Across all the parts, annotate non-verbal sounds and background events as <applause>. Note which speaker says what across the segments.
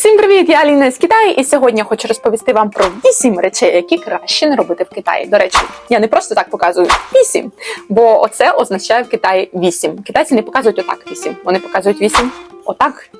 Speaker 1: Всім привіт! Я Аліна з Китаю, і сьогодні я хочу розповісти вам про 8 речей, які краще не робити в Китаї. До речі, я не просто так показую 8, бо оце означає в Китаї 8. Китайці не показують отак 8, вони показують 8 отак.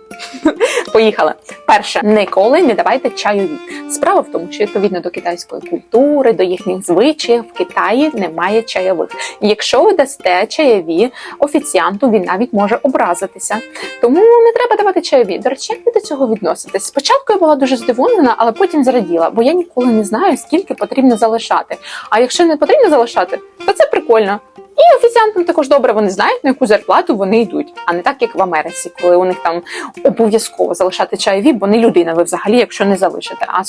Speaker 1: <laughs> Поїхали. Перше, ніколи не давайте чайові. Справа в тому, що відповідно до китайської культури, до їхніх звичаїв в Китаї немає чайових. Якщо ви дасте чайові офіціанту, він навіть може образитися. Тому не треба давати чайові. До речі, як ви до цього відноситесь? Спочатку я була дуже здивована, але потім зраділа, бо я ніколи не знаю, скільки потрібно залишати. А якщо не потрібно залишати, то це прикольно. І офіціантам також добре вони знають, на яку зарплату вони йдуть, а не так, як в Америці, коли у них там обов'язково залишати чайові, бо не людина ви взагалі, якщо не залишите, а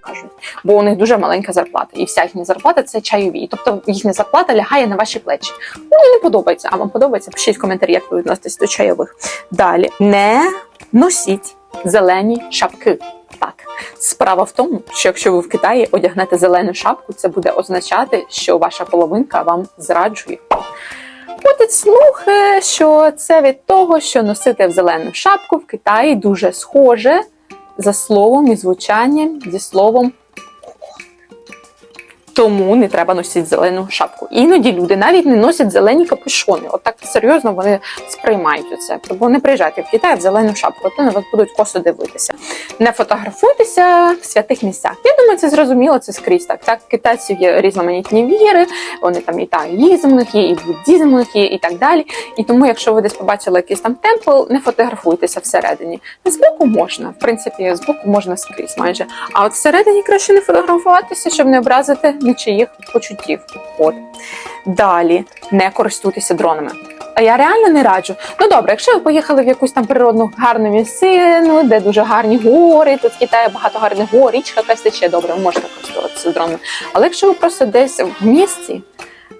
Speaker 1: кажуть. Бо у них дуже маленька зарплата, і вся їхня зарплата це чайові. Тобто їхня зарплата лягає на ваші плечі. Мені не подобається. А вам подобається? Пишіть в коментарі, як ви відноситесь до чайових. Далі не носіть зелені шапки. Так, справа в тому, що якщо ви в Китаї одягнете зелену шапку, це буде означати, що ваша половинка вам зраджує. Ходять слухи, що це від того, що носити в зелену шапку в Китаї дуже схоже за словом і звучанням зі словом. Тому не треба носити зелену шапку. Іноді люди навіть не носять зелені капюшони. От так серйозно вони сприймають це. Бо не приїжджайте в Китай в зелену шапку, то на вас будуть косо дивитися. Не фотографуйтеся в святих місцях. Я думаю, це зрозуміло, це скрізь так. Так, китайців є різноманітні віри, вони там і таїзм у них є, і буддізм у них є, і так далі. І тому, якщо ви десь побачили якийсь там темпл, не фотографуйтеся всередині. Збоку можна, в принципі, збоку можна скрізь майже. А от всередині краще не фотографуватися, щоб не образити нічиїх почуттів. От далі не користуйтеся дронами. А я реально не раджу. Ну добре, якщо ви поїхали в якусь там природну гарну місцину, де дуже гарні гори, тут в багато гарних гор, річка якась тече, добре, можна користуватися дронами. Але якщо ви просто десь в місті,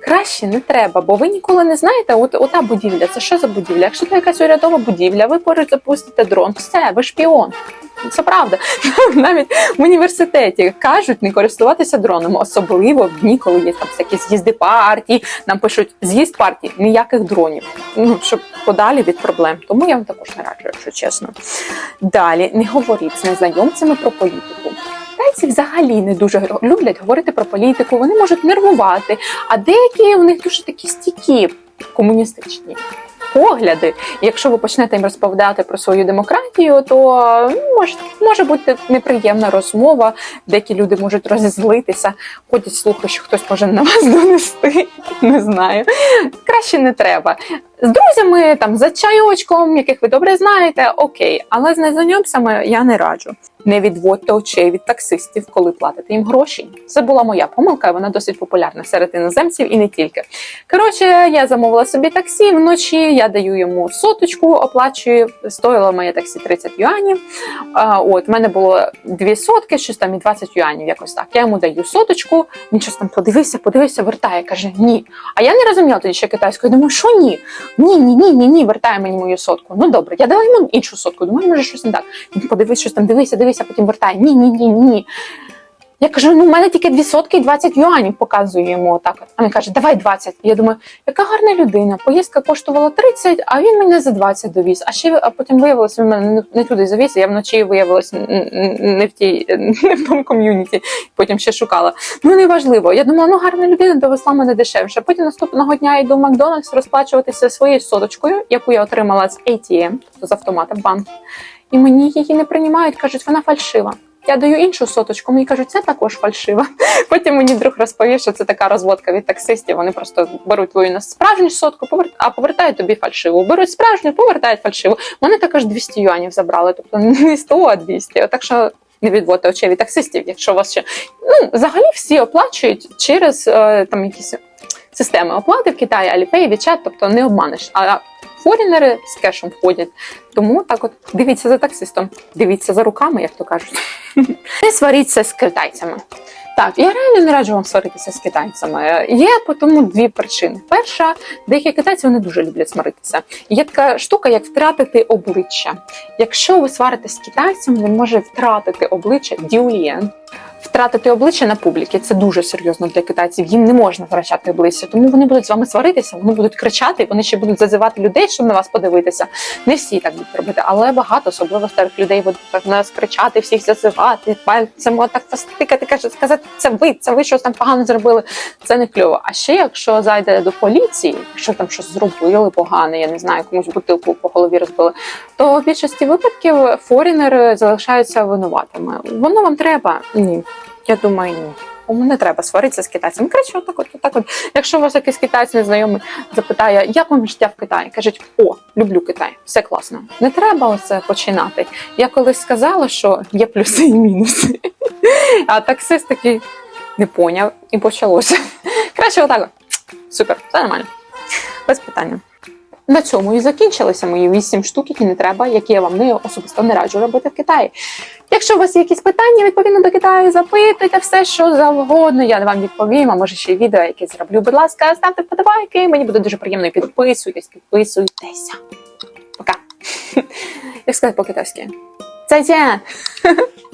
Speaker 1: краще не треба, бо ви ніколи не знаєте, от ота будівля, це що за будівля? Якщо це якась урядова будівля, ви поруч запустите дрон, все, ви шпіон. Це правда. <laughs> Навіть в університеті кажуть не користуватися дроном, особливо в дні, коли є там всякі з'їзди партій. Нам пишуть з'їзд партії, ніяких дронів. Ну щоб подалі від проблем. Тому я вам також не раджу, якщо чесно. Далі не говоріть з незнайомцями про політику. Китайці взагалі не дуже люблять говорити про політику. Вони можуть нервувати, а деякі у них дуже такі стійкі комуністичні погляди. Якщо ви почнете їм розповідати про свою демократію, то ну, може, може бути неприємна розмова. Деякі люди можуть розізлитися, ходять слухи, що хтось може на вас донести. <laughs> Не знаю. Краще не треба. З друзями, там за чайочком, яких ви добре знаєте, окей, але з незнайомцями я не раджу. Не відводьте очей від таксистів, коли платите їм гроші. Це була моя помилка, вона досить популярна серед іноземців і не тільки. Коротше, я замовила собі таксі вночі. Я даю йому соточку, оплачую. Стоїло моє таксі 30 юанів. А, от в мене було дві сотки, щось там і 20 юанів, якось так. Я йому даю соточку. Він щось там подивився, подивився, вертає. каже ні. А я не розуміла тоді ще китайською. Думаю, що ні? Ні, ні, ні, ні, ні, вертає мені мою сотку. Ну добре, я дала йому іншу сотку. Думаю, може щось не так. Подивись, щось там дивися, дивися, потім вертає. Ні, ні, ні, ні. Я кажу, ну в мене тільки дві сотки і 20 юанів показую йому отак. А він каже, давай 20. Я думаю, яка гарна людина. Поїздка коштувала 30, а він мене за 20 довіз. А ще а потім виявилося, він мене не- туди завіз. Я вночі виявилася не в тій не в тому ком'юніті. Потім ще шукала. Ну неважливо. Я думала, ну гарна людина довезла мене дешевше. Потім наступного дня я йду в Макдональдс розплачуватися своєю соточкою, яку я отримала з ATM, тобто з автомата банку. І мені її не приймають, кажуть, вона фальшива. Я даю іншу соточку, мені кажуть, це також фальшива. <laughs> Потім мені друг розповів, що це така розводка від таксистів. Вони просто беруть твою на справжню сотку, а повертають тобі фальшиву. Беруть справжню, повертають фальшиву. Вони також 200 юанів забрали, тобто не 100, а 200. Так що не відводьте очей від таксистів, якщо у вас ще ну взагалі всі оплачують через е, там якісь системи оплати в Китаї, Alipay, WeChat, тобто не обманеш. А форінери з кешем входять. Тому так от дивіться за таксистом, дивіться за руками, як то кажуть. <laughs> Не сваріться з китайцями. Так, я реально не раджу вам сваритися з китайцями. Є по тому дві причини. Перша, деякі китайці вони дуже люблять сваритися. Є така штука, як втратити обличчя. Якщо ви сваритесь з китайцем, він може втратити обличчя дюлієн. Втратити обличчя на публіки. Це дуже серйозно для китайців. Їм не можна втрачати обличчя, тому вони будуть з вами сваритися, вони будуть кричати, вони ще будуть зазивати людей, щоб на вас подивитися. Не всі так будуть робити, але багато, особливо старих людей, будуть так на нас кричати, всіх зазивати, пальцем отак стикати, каже, сказати, це ви, це ви щось там погано зробили. Це не кльово. А ще якщо зайде до поліції, якщо там щось зробили погане, я не знаю, комусь бутилку по голові розбили, то в більшості випадків форінери залишаються винуватими. Воно вам треба? Ні. Я думаю, ні. Не треба сваритися з китайцями. Краще отак, от, отак от. Якщо у вас якийсь китайець незнайомий запитає, як вам життя в Китаї, кажуть, о, люблю Китай, все класно. Не треба оце починати. Я колись сказала, що є плюси і мінуси. А таксист такий не поняв і почалося. Краще отак. от. Супер, все нормально. Без питання. На цьому і закінчилися мої вісім штук, які не треба, які я вам не особисто не раджу робити в Китаї. Якщо у вас є якісь питання відповідно до Китаю, запитуйте все, що завгодно. Я вам відповім, а може ще й відео якесь зроблю. Будь ласка, ставте вподобайки. Мені буде дуже приємно. Підписуйтесь, підписуйтеся. Пока. <laughs> Як сказати по-китайськи? 再见! <laughs>